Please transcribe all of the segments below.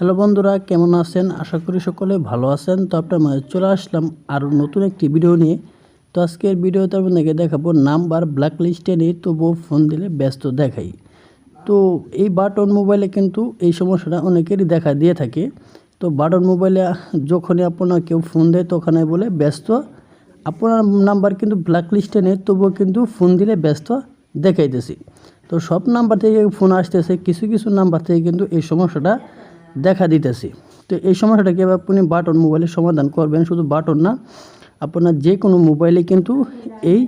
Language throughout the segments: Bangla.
হ্যালো বন্ধুরা, কেমন আছেন? আশা করি সকলে ভালো আছেন। তো আপনার মাঝে চলে আসলাম আরও নতুন একটি ভিডিও নিয়ে। তো আজকের ভিডিওতে আপনাদেরকে দেখাবো নাম্বার ব্ল্যাক লিস্টে নেই, তবুও ফোন দিলে ব্যস্ত দেখাই। তো এই বাটন মোবাইলে কিন্তু এই সমস্যাটা অনেকেরই দেখা দিয়ে থাকে। তো বাটন মোবাইলে যখনই আপনার কেউ ফোন দেয় তখন বলে ব্যস্ত। আপনার নাম্বার কিন্তু ব্ল্যাক লিস্টে নেই, তবুও কিন্তু ফোন দিলে ব্যস্ত দেখাইতেছি। তো সব নাম্বার থেকে ফোন আসতেছে, কিছু কিছু নাম্বার থেকে কিন্তু এই সমস্যাটা দেখা দিতেছি। তো এই সমস্যাটা কীভাবে আপনি বাটন মোবাইলে সমাধান করবেন। শুধু বাটন না, আপনার যে কোনো মোবাইলে কিন্তু এই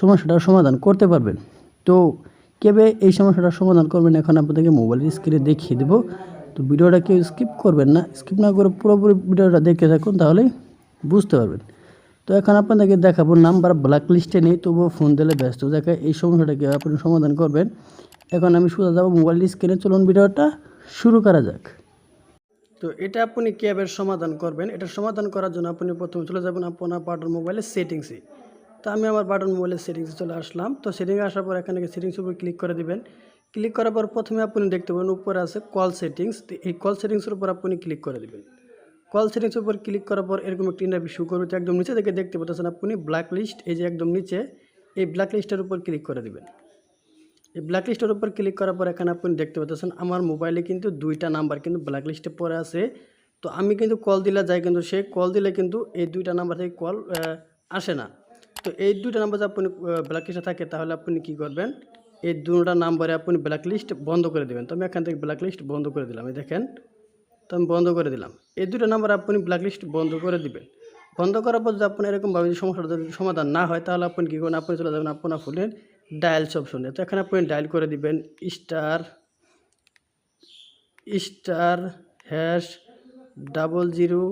সমস্যাটার সমাধান করতে পারবেন। তো কীভাবে এই সমস্যাটার সমাধান করবেন? এখন আপনাদেরকে মোবাইলের স্ক্রিনে দেখিয়ে দেবো। তো ভিডিওটা কেউ স্কিপ করবেন না। স্কিপ না করে পুরোপুরি ভিডিওটা দেখে থাকুন, তাহলে বুঝতে পারবেন। তো এখন আপনাদেরকে দেখাবো নাম্বার ব্ল্যাক লিস্টে নেই, তবুও ফোন দিলে ব্যস্ত। দেখা এই সমস্যাটাকে আপনি সমাধান করবেন। এখন আমি সোজা যাব মোবাইল স্ক্রিনে চলুন ভিডিওটা শুরু করা যাক। তো এটা আপনি ক্যাবের সমাধান করবেন? এটা সমাধান করার জন্য আপনি প্রথমে চলে যাবেন আপনার বাটন মোবাইলের সেটিংসে তো আমি আমার বাটন মোবাইলের সেটিংসে চলে আসলাম। তো সেটিংয়ে আসার পর এখানে সেটিংস উপর ক্লিক করে দিবেন। ক্লিক করার পর প্রথমে আপনি দেখতে পাবেন উপরে আছে কল সেটিংস তো এই কল সেটিংসের উপর আপনি ক্লিক করে দিবেন। কল সেটিংসের উপর ক্লিক করার পর এরকম একটি ইন্টারভিউ শু করবে। তো একদম নিচে থেকে দেখতে পাচ্ছেন আপনি ব্ল্যাক লিস্ট এই যে একদম নিচে, এই ব্ল্যাক লিস্টের উপর ক্লিক করে দিবেন। এই ব্ল্যাক লিস্টের উপর ক্লিক করার পর এখানে আপনি দেখতে পাচ্ছেন আমার মোবাইলে কিন্তু দুইটা নাম্বার কিন্তু ব্ল্যাক লিস্টে পড়ে আছে। তো আমি কিন্তু কল দিলে যাই কিন্তু সে কল দিলে কিন্তু এই দুইটা নাম্বার থেকে কল আসে না। তো এই দুইটা নাম্বার যদি আপনি ব্ল্যাক লিস্টে থাকে তাহলে আপনি কি করবেন? এই দুটা নাম্বারে আপনি ব্ল্যাক লিস্ট বন্ধ করে দেবেন। তো আমি এখান থেকে ব্ল্যাক লিস্ট বন্ধ করে দিলাম, এই দেখেন। তো আমি বন্ধ করে দিলাম। এই দুটো নাম্বার আপনি ব্ল্যাক লিস্ট বন্ধ করে দিবেন। বন্ধ করার পর যদি আপনার এরকমভাবে যদি সমস্যাটা সমাধান না হয়, তাহলে আপনি কী করবেন? আপনি চলে যাবেন আপনার ফোনের ডায়ালস অপশনে তো এখানে আপনি ডায়াল করে দিবেন star star hash double zero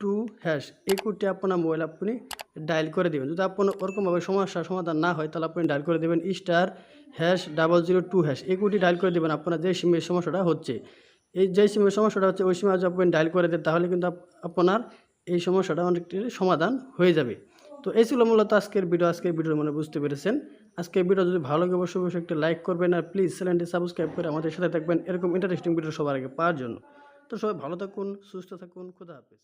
two hash এই কোডটি আপনার মোবাইল আপনি ডায়াল করে দেবেন। যদি আপনার ওরকমভাবে সমস্যার সমাধান না হয়, তাহলে আপনি ডায়াল করে দেবেন star hash double zero two hash এই কোডটি ডায়াল করে দেবেন, আপনার যে সিমের সমস্যাটা হচ্ছে। এই যে সিমের সমস্যাটা হচ্ছে, ওই সিমে যদি আপনি ডায়াল করে দেন, তাহলে কিন্তু আপনার এই সমস্যাটা অনেকটি সমাধান হয়ে যাবে। তো এই ছিল মূলত আজকের ভিডিও। আজকের ভিডিও মানে বুঝতে পেরেছেন। আজকের ভিডিও যদি ভালো লাগে, অবশ্যই অবশ্যই একটি লাইক করবেন আর প্লিজ চ্যানেলটি সাবস্ক্রাইব করে আমাদের সাথে থাকবেন। এরকম ইন্টারেস্টিং ভিডিও সবার আগে পাওয়ার জন্য। তো সবাই ভালো থাকুন, সুস্থ থাকুন, খুদা হাফিজ।